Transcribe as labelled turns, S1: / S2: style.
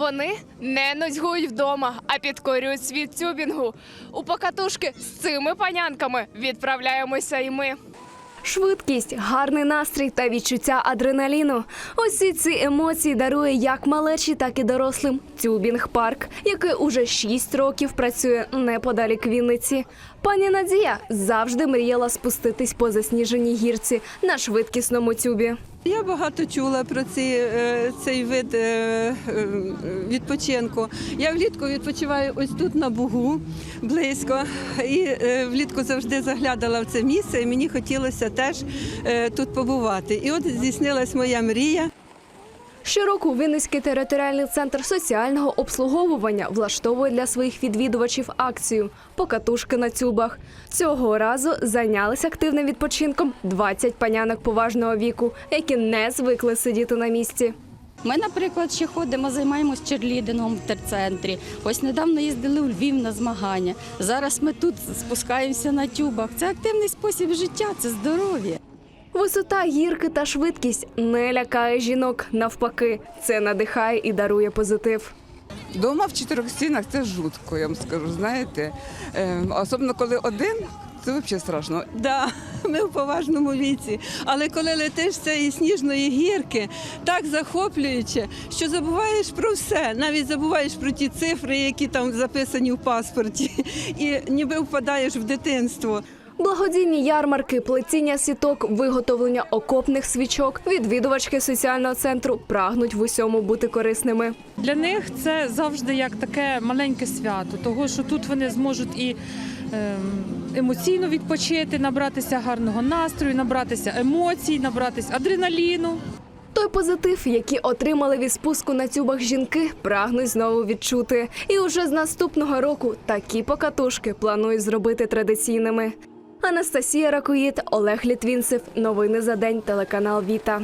S1: Вони не нудьгують вдома, а підкорюють світ тюбінгу. У покатушки з цими панянками відправляємося і ми. Швидкість, гарний настрій та відчуття адреналіну. Усі ці емоції дарує як малечі, так і дорослим. Тюбінг парк, який уже 6 років працює неподалік Вінниці. Пані Надія завжди мріяла спуститись по засніженій гірці на швидкісному тюбі.
S2: Я багато чула про ці, е, цей вид е, е, відпочинку. Я влітку відпочиваю ось тут на Бугу близько. І влітку завжди заглядала в це місце, і мені хотілося теж тут побувати. І от здійснилась моя мрія.
S1: Щороку Вінницький територіальний центр соціального обслуговування влаштовує для своїх відвідувачів акцію Покатушки на тюбах. Цього разу зайнялися активним відпочинком 20 панянок поважного віку, які не звикли сидіти на місці.
S3: Ми, наприклад, ще ходимо, займаємось черлідингом в терцентрі. Ось недавно їздили у Львів на змагання. Зараз ми тут спускаємося на тюбах. Це активний спосіб життя, це здоров'я.
S1: Висота гірки та швидкість не лякає жінок. Навпаки, це надихає і дарує позитив.
S4: Дома в чотирьох стінах це жутко, я вам скажу, знаєте. Е, особливо коли один, це взагалі страшно.
S2: Да, ми в поважному віці. Але коли летиш з сніжної гірки, так захоплююче, що забуваєш про все. Навіть забуваєш про ті цифри, які там записані в паспорті, і ніби впадаєш в дитинство.
S1: Благодійні ярмарки, плетіння сіток, виготовлення окопних свічок. Відвідувачки соціального центру прагнуть в усьому бути корисними.
S5: Для них це завжди як таке маленьке свято, того що тут вони зможуть і ем, емоційно відпочити, набратися гарного настрою, набратися емоцій, набратися адреналіну.
S1: Той позитив, який отримали від спуску на тюбах жінки, прагнуть знову відчути. І уже з наступного року такі покатушки планують зробити традиційними. Анастасія Ракоїд, Олег Літвінцев. Новини за день. Телеканал Віта.